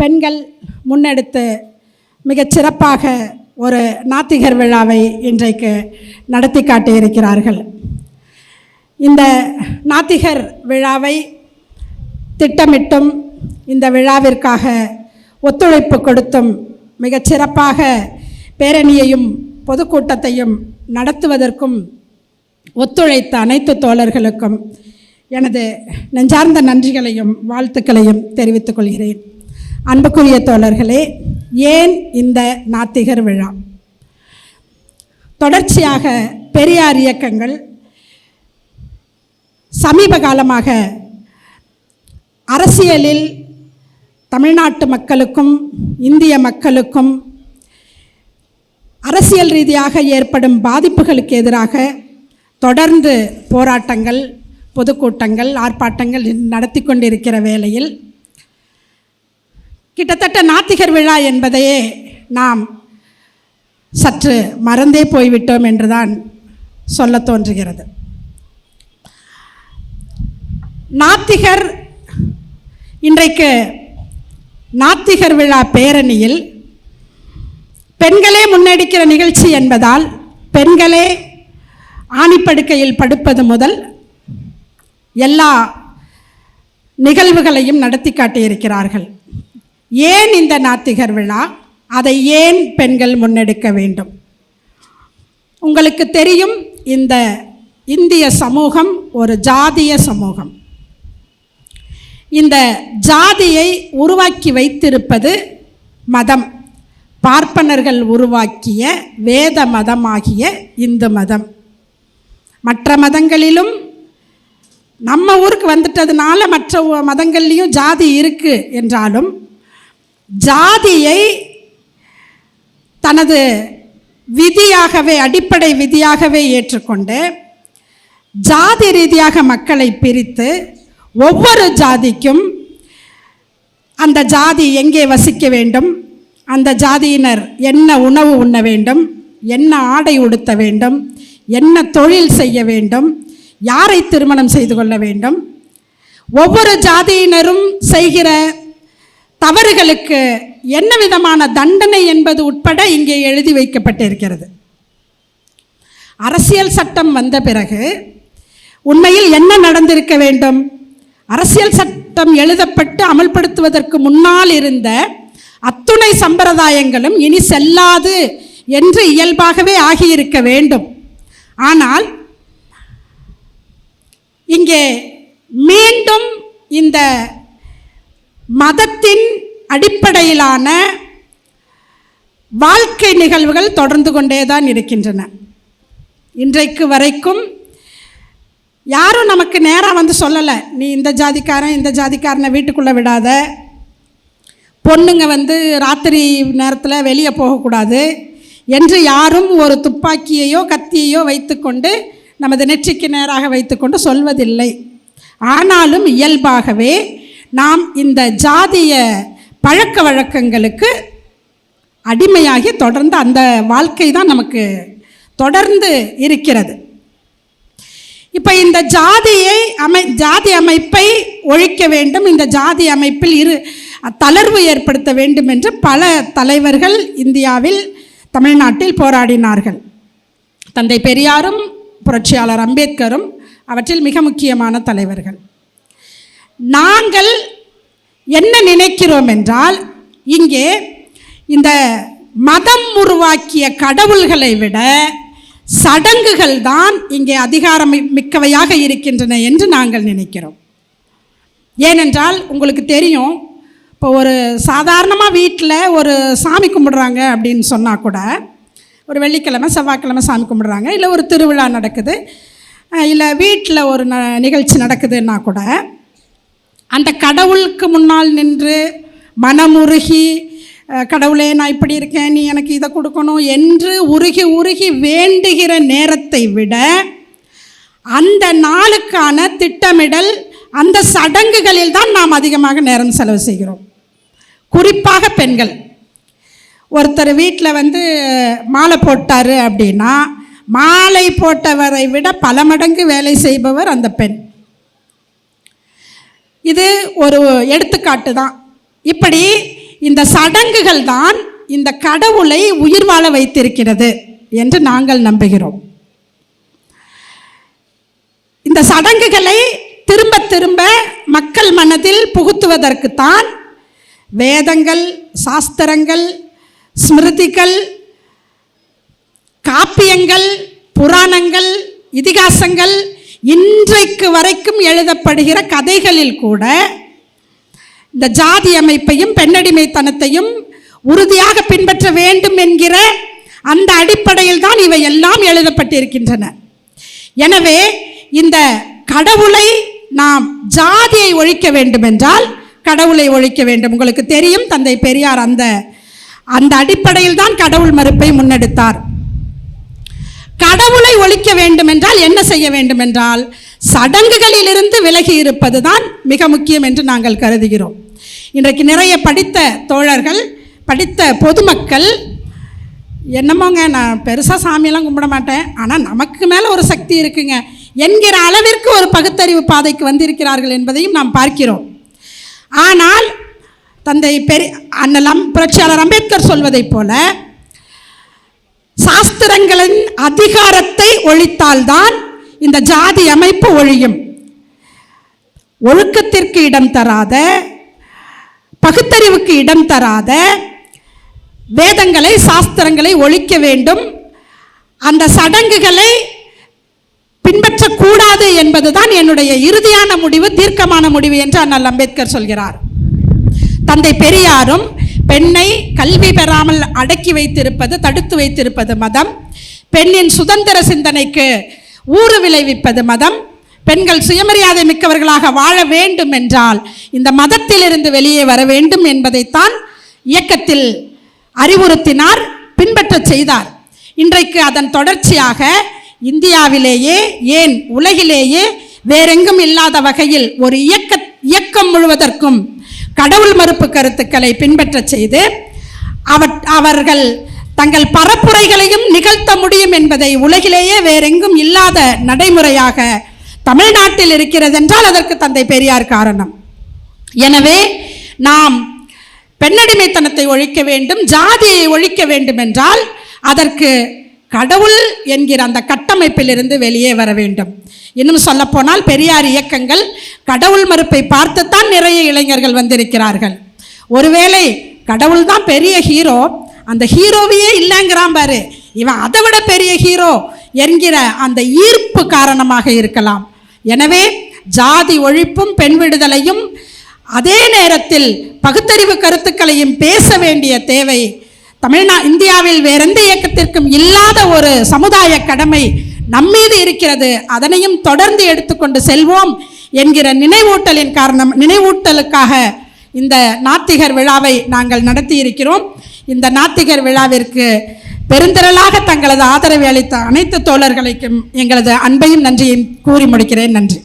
பெண்கள் முன்னெடுத்து மிகச்சிறப்பாக ஒரு நாத்திகர் விழாவை இன்றைக்கு நடத்தி காட்டியிருக்கிறார்கள். இந்த நாத்திகர் விழாவை திட்டமிட்டும் இந்த விழாவிற்காக ஒத்துழைப்பு கொடுத்தும் மிகச்சிறப்பாக பேரணியையும் பொதுக்கூட்டத்தையும் நடத்துவதற்கும் ஒத்துழைத்த அனைத்து தோழர்களுக்கும் எனது நெஞ்சார்ந்த நன்றிகளையும் வாழ்த்துக்களையும் தெரிவித்துக் கொள்கிறேன். அன்புக்குரிய தோழர்களே ஏன் இந்த நாத்திகர் விழா? தொடர்ச்சியாக பெரியார் இயக்கங்கள் சமீப காலமாக அரசியலில் தமிழ்நாட்டு மக்களுக்கும் இந்திய மக்களுக்கும் அரசியல் ரீதியாக ஏற்படும் பாதிப்புகளுக்கு எதிராக தொடர்ந்து போராட்டங்கள் பொதுக்கூட்டங்கள் ஆர்ப்பாட்டங்கள் நடத்தி கொண்டிருக்கிற வேளையில் கிட்டத்தட்ட நாத்திகர் விழா என்பதையே நாம் சற்று மறந்தே போய்விட்டோம் என்றுதான் சொல்ல தோன்றுகிறது. நாத்திகர் இன்றைக்கு நாத்திகர் விழா பேரணியில் பெண்களே முன்னெடுக்கிற நிகழ்ச்சி என்பதால் பெண்களே ஆணிப்படுக்கையில் படுப்பது முதல் எல்லா நிகழ்வுகளையும் நடத்தி காட்டியிருக்கிறார்கள். ஏன் இந்த நாத்திகர் விழா? அதை ஏன் பெண்கள் முன்னெடுக்க வேண்டும்? உங்களுக்கு தெரியும் இந்த இந்திய சமூகம் ஒரு ஜாதிய சமூகம். இந்த ஜாதியை உருவாக்கி வைத்திருப்பது மதம். பார்ப்பனர்கள் உருவாக்கிய வேத மதமாகிய இந்து மதம். மற்ற மதங்களிலும் நம்ம ஊருக்கு வந்துட்டதுனால மற்ற மதங்கள்லேயும் ஜாதி இருக்கு என்றாலும் ஜாதியை தனது விதியாகவே அடிப்படை விதியாகவே ஏற்றுக்கொண்டு ஜாதி ரீதியாக மக்களை பிரித்து ஒவ்வொரு ஜாதிக்கும் அந்த ஜாதி எங்கே வசிக்க வேண்டும் அந்த ஜாதியினர் என்ன உணவு உண்ண வேண்டும் என்ன ஆடை உடுத்த வேண்டும் என்ன தொழில் செய்ய வேண்டும் யாரை திருமணம் செய்து கொள்ள வேண்டும் ஒவ்வொரு ஜாதியினரும் செய்கிற தவறுகளுக்கு என்ன விதமான தண்டனை என்பது உட்பட இங்கே எழுதி வைக்கப்பட்டிருக்கிறது. அரசியல் சட்டம் வந்த பிறகு உண்மையில் என்ன நடந்திருக்க வேண்டும்? அரசியல் சட்டம் எழுதப்பட்டு அமல்படுத்துவதற்கு முன்னால் இருந்த அத்துணை சம்பிரதாயங்களும் இனி செல்லாது என்று இயல்பாகவே ஆகியிருக்க வேண்டும். ஆனால் இங்கே மீண்டும் இந்த மதத்தின் அடிப்படையிலான வாழ்க்கை நிகழ்வுகள் தொடர்ந்து கொண்டே தான் இருக்கின்றன. இன்றைக்கு வரைக்கும் யாரும் நமக்கு நேராக வந்து சொல்லலை நீ இந்த ஜாதிக்காரன் இந்த ஜாதிக்காரனை வீட்டுக்குள்ளே விடாத. பொண்ணுங்க வந்து ராத்திரி நேரத்தில் வெளியே போகக்கூடாது என்று யாரும் ஒரு துப்பாக்கியையோ கத்தியையோ வைத்துக்கொண்டு நமது நெற்றிக்கு நேராக வைத்துக்கொண்டு சொல்வதில்லை. ஆனாலும் இயல்பாகவே நாம் இந்த ஜாதிய பழக்க வழக்கங்களுக்கு அடிமையாகி தொடர்ந்து அந்த வாழ்க்கை தான் நமக்கு தொடர்ந்து இருக்கிறது. இப்போ இந்த ஜாதியை அமை ஜாதி அமைப்பை ஒழிக்க வேண்டும். இந்த ஜாதி அமைப்பில் இரு தளர்வு ஏற்படுத்த வேண்டும் என்று பல தலைவர்கள் இந்தியாவில் தமிழ்நாட்டில் போராடினார்கள். தந்தை பெரியாரும் புரட்சியாளர் அம்பேத்கரும் அவற்றில் மிக முக்கியமான தலைவர்கள். நாங்கள் என்ன நினைக்கிறோம் என்றால் இங்கே இந்த மதம் உருவாக்கிய கடவுள்களை விட சடங்குகள் தான் இங்கே அதிகாரம் மிக்கவையாக இருக்கின்றன என்று நாங்கள் நினைக்கிறோம். ஏனென்றால் உங்களுக்கு தெரியும் இப்போ ஒரு சாதாரணமாக வீட்டில் ஒரு சாமி கும்பிடுறாங்க அப்படின்னு சொன்னால் கூட ஒரு வெள்ளிக்கிழமை செவ்வாய்க்கிழமை சாமி கும்பிடுறாங்க இல்லை ஒரு திருவிழா நடக்குது இல்லை வீட்டில் ஒரு ந நிகழ்ச்சி நடக்குதுன்னா கூட அந்த கடவுளுக்கு முன்னால் நின்று மனமுருகி கடவுளே நான் இப்படி இருக்கேன் நீ எனக்கு இதை கொடுக்கணும் என்று உருகி உருகி வேண்டுகிற நேரத்தை விட அந்த நாளுக்கான திட்டமிடல் அந்த சடங்குகளில் தான் நாம் அதிகமாக நேரம் செலவு செய்கிறோம். குறிப்பாக பெண்கள். ஒருத்தர் வீட்டில் வந்து மாலை போட்டார் அப்படின்னா மாலை போட்டவரை விட பல மடங்கு வேலை செய்பவர் அந்த பெண். இது ஒரு எடுத்துக்காட்டு தான். இப்படி இந்த சடங்குகள் தான் இந்த கடவுளை உயிர் வாழ வைத்திருக்கிறது என்று நாங்கள் நம்புகிறோம். இந்த சடங்குகளை திரும்ப திரும்ப மக்கள் மனதில் புகுத்துவதற்குத்தான் வேதங்கள் சாஸ்திரங்கள் ஸ்மிருதிகள் காப்பியங்கள் புராணங்கள் இதிகாசங்கள் இன்றைக்கு வரைக்கும் எழுதப்படுகிற கதைகளில் கூட இந்த ஜாதி அமைப்பையும் பெண்ணடிமைத்தனத்தையும் உறுதியாக பின்பற்ற வேண்டும் என்கிற அந்த அடிப்படையில் தான் இவை எல்லாம் எழுதப்பட்டிருக்கின்றன. எனவே இந்த கடவுளை நாம் ஜாதியை ஒழிக்க வேண்டும் என்றால் கடவுளை ஒழிக்க வேண்டும். உங்களுக்கு தெரியும் தந்தை பெரியார் அந்த அந்த அடிப்படையில் தான் கடவுள் மறுப்பை முன்னெடுத்தார். கடவுளை ஒழிக்க வேண்டும் என்றால் என்ன செய்ய வேண்டும் என்றால் சடங்குகளிலிருந்து விலகி இருப்பது தான் மிக முக்கியம் என்று நாங்கள் கருதுகிறோம். இன்றைக்கு நிறைய படித்த தோழர்கள் படித்த பொதுமக்கள் என்னமோங்க நான் பெருசாக சாமியெல்லாம் கும்பிட மாட்டேன். ஆனால் நமக்கு மேலே ஒரு சக்தி இருக்குங்க. என்கிற அளவிற்கு ஒரு பகுத்தறிவு பாதைக்கு வந்திருக்கிறார்கள் என்பதையும் நாம் பார்க்கிறோம். ஆனால் தந்தை பெரி அண்ணல் அம் புரட்சியாளர் அம்பேத்கர் சொல்வதைப் போல சாஸ்திரங்களின் அதிகாரத்தை ஒழித்தால்தான் இந்த ஜாதி அமைப்பு ஒழியும். ஒழுக்கத்திற்கு இடம் தராத பகுத்தறிவுக்கு இடம் தராத வேதங்களை சாஸ்திரங்களை ஒழிக்க வேண்டும். அந்த சடங்குகளை பின்பற்றக்கூடாது என்பதுதான் என்னுடைய இறுதியான முடிவு தீர்க்கமான முடிவு என்று அண்ணல் அம்பேத்கர் சொல்கிறார். தந்தை பெரியாரும் பெண்ணை கல்வி பெறாமல் அடக்கி வைத்திருப்பது தடுத்து வைத்திருப்பது மதம். பெண்ணின் சுதந்திர சிந்தனைக்கு ஊறு விளைவிப்பது மதம். பெண்கள் சுயமரியாதை மிக்கவர்களாக வாழ வேண்டும் என்றால் இந்த மதத்திலிருந்து வெளியே வர வேண்டும் என்பதைத்தான் இயக்கத்தில் அறிவுறுத்தினார் பின்பற்றச் செய்தார். இன்றைக்கு அதன் தொடர்ச்சியாக இந்தியாவிலேயே ஏன் உலகிலேயே வேறெங்கும் இல்லாத வகையில் ஒரு இயக்க இயக்கம் முழுவதற்கும் கடவுள் மறுப்பு கருத்துக்களை பின்பற்றச் செய்து அவர் அவர்கள் தங்கள் பரப்புரைகளையும் நிகழ்த்த முடியும் என்பதை உலகிலேயே வேறெங்கும் இல்லாத நடைமுறையாக தமிழ்நாட்டில் இருக்கிறது என்றால் அதற்கு தந்தை பெரியார் காரணம். எனவே நாம் பெண்ணடிமைத்தனத்தை ஒழிக்க வேண்டும் ஜாதியை ஒழிக்க வேண்டும் என்றால் அதற்கு கடவுள் என்கிற அந்த கட்டமைப்பிலிருந்து வெளியே வர வேண்டும். இன்னும் சொல்லப்போனால் பெரியார் இயக்கங்கள் கடவுள் மறுப்பை பார்த்துத்தான் நிறைய இளைஞர்கள் வந்திருக்கிறார்கள். ஒருவேளை கடவுள் தான் பெரிய ஹீரோ அந்த ஹீரோவையே இல்லைங்கிறான் பாரு. இவன் அதை விட பெரிய ஹீரோ என்கிற அந்த ஈர்ப்பு காரணமாக இருக்கலாம். எனவே ஜாதி ஒழிப்பும் பெண் விடுதலையும் அதே நேரத்தில் பகுத்தறிவு கருத்துக்களையும் பேச வேண்டிய தேவை தமிழ்நா இந்தியாவில் வேறெந்த இயக்கத்திற்கும் இல்லாத ஒரு சமுதாய கடமை நம்மீது இருக்கிறது அதனையும் தொடர்ந்து எடுத்துக்கொண்டு செல்வோம் என்கிற நினைவூட்டலின் காரணம் நினைவூட்டலுக்காக இந்த நாத்திகர் விழாவை நாங்கள் நடத்தி இருக்கிறோம் இந்த நாத்திகர் விழாவிற்கு பெருந்திரளாக தங்களது ஆதரவை அளித்த அனைத்து தோழர்களுக்கும் எங்களது அன்பையும் நன்றியையும் கூறி முடிக்கிறேன். நன்றி.